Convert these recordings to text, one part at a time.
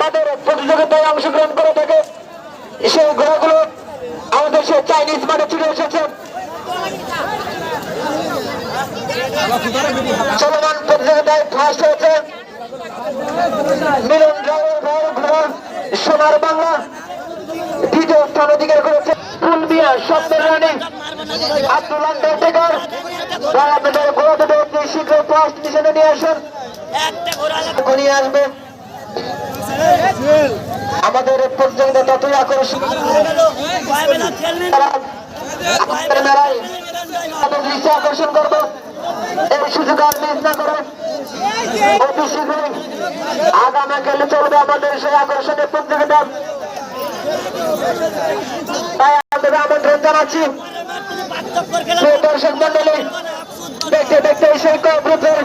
তাদের প্রতিযোগিতায় অংশগ্রহণ করে থাকে। সেই ঘোড়াগুলো আমাদের সে চাইনিজ মাঠে ছুটে এসেছে। চলমান প্রতিযোগিতায় ফার্স্ট হয়েছে মিলন সোনার বাংলা। দ্বিতীয় স্থান অধিকার করেছে ফুলবিয়া স্বপ্নের রানী আব্দুল আন্ডারটেকার তারা আপনাদের ঘোড়া দুটো শীঘ্র ফার্স্ট মিশনে নিয়ে আসেন। নিয়ে আসবে। আমাদের প্রতিযোগিতা ততই আকর্ষণ আকর্ষণ করবে। এই সুযোগ আর মিস না করে। অতি শীঘ্রই আগামী গেলে চলবে আমাদের সেই আকর্ষণীয় প্রতিযোগিতা। তাই আমাদের আমন্ত্রণ জানাচ্ছি। দর্শক মন্ডলী দেখতে দেখতে সেই গ্রুপের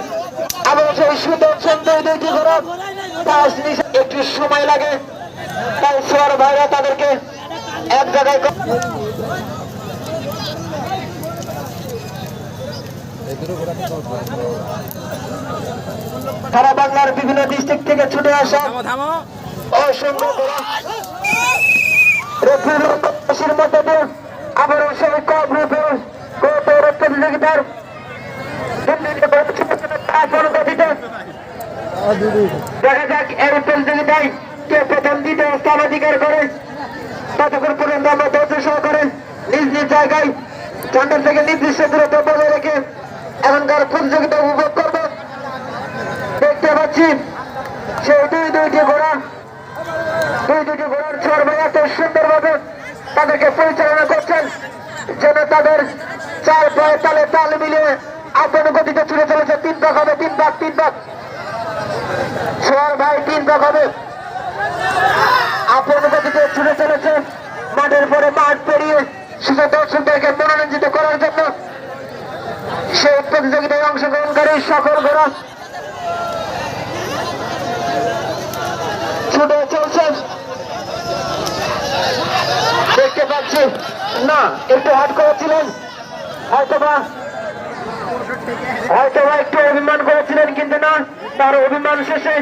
এবং সেই সুন্দর সুন্দর দুইটি ঘোড়া পাঁচ একটু সময় লাগে। তাই সোয়ার ভাইরা তাদেরকে এক জায়গায় সারা বাংলার বিভিন্ন ডিস্ট্রিক্ট থেকে ছুটে আসা রেফ্রিজারেশনের মধ্যে দিয়ে আবারও সেই প্রতিযোগিতার দেখা যাক এই প্রতিযোগিতায় কে প্রথম, দ্বিতীয় স্থান অধিকার করে, ততক্ষণ পর্যন্ত আমরা ধৈর্য সহকারে নিজ নিজ জায়গায় ঠান্ডার থেকে নির্দিষ্ট দূরত্ব বজায় রেখে এখনকার প্রতিযোগিতা উপভোগ করব। দেখতে পাচ্ছি, সেই দুই দুইটি ঘোড়া, দুই দুটি ঘোড়ার ছোড় এত সুন্দরভাবে তাদেরকে পরিচালনা করছেন, যেন তাদের চার পায়ে তালে তাল মিলিয়ে আপন গতিতে ছুটে চলেছে। তিন ভাগ হবে, তিন ভাগ তিন ভাগ। ছোয়ার ভাই তিন ভাগ হবে। আপন ছুটে চলেছে, মাঠের পরে মাঠ পেরিয়ে শুধু দর্শকদেরকে মনোরঞ্জিত করার জন্য সেই প্রতিযোগিতায় অংশগ্রহণকারী সকল ঘোড়া। ছুটে চলছে। দেখতে পাচ্ছি। না, একটু হাট করেছিলেন হয়তোবা হয়তোবা একটু অভিমান করেছিলেন, কিন্তু না, তার অভিমান শেষে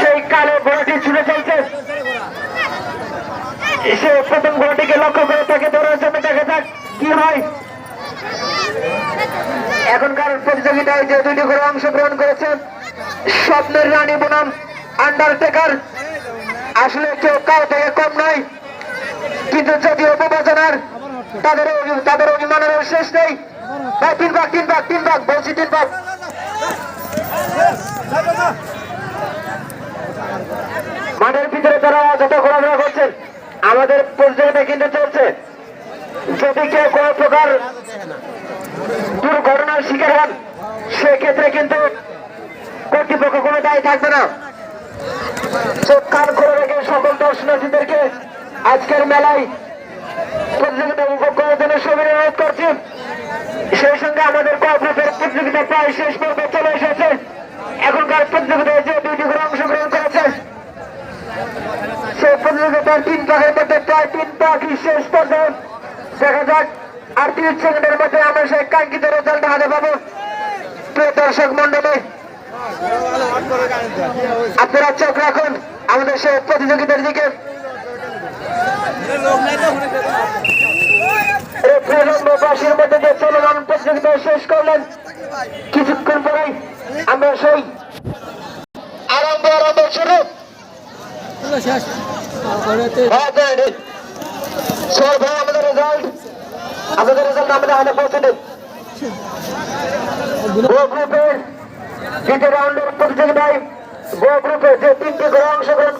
সেই কালো ঘোড়াটি ছুটে চলছে সে প্রথম ঘোড়াটিকে লক্ষ্য করে তাকে ধরার জন্য দেখা যাক কি হয়। এখনকার প্রতিযোগিতায় যে দুটি ঘোড়া অংশগ্রহণ করেছে, স্বপ্নের রানী বনাম আন্ডারটেকার আসলে কেউ কাউ থেকে কম নয়, কিন্তু যদিও প্রবচনার তাদের তাদের অভিমানের শেষ নেই। ভাই তিন ভাগ তিন ভাগ তিন ভাগ বলছি তিন ভাগ মাঠের ভিতরে তারা যত ঘোরাফেরা করছেন, আমাদের প্রতিযোগিতা কিন্তু চলছে। যদি কেউ কোনো প্রকার দুর্ঘটনার শিকার হন, সেক্ষেত্রে কিন্তু কর্তৃপক্ষ কোনো দায়ী থাকবে না। চোখ কান করে রেখে সকল দর্শনার্থীদেরকে আজকের মেলায় সবিন করছি সেই সঙ্গে আমাদের কর্মীদের প্রতিযোগিতা প্রায় শেষ পর্বে চলে এসেছে। এখনকার প্রতিযোগিতায় যে দুইটি করে অংশগ্রহণ করেছে সেই প্রতিযোগিতার তিন ভাগের মধ্যে প্রায় তিন ভাগই শেষ পর্যায়ে দেখা যাক, আর তিরিশ সেকেন্ডের মধ্যে আমরা সেই কাঙ্ক্ষিত রেজাল্ট হাতে পাবো। প্রিয় দর্শক মন্ডলী আপনারা চোখ রাখুন, আমাদের সেই প্রতিযোগিতার দিকে। বাসীর মধ্যে যে চলমান প্রতিযোগিতা শেষ করলেন। কিছুক্ষণ পরেই আমরা সেই আরম্ভ আরম্ভ শুরু আমাদের রেজাল্ট আমাদের রেজাল্ট আমাদের হাতে পৌঁছে দিন। গ্রুপের দ্বিতীয় রাউন্ডের প্রতিযোগিতায় গ্রুপে যে তিনটি করে অংশগ্রহণ